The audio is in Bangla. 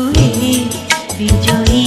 জুড়ে বিজয়ী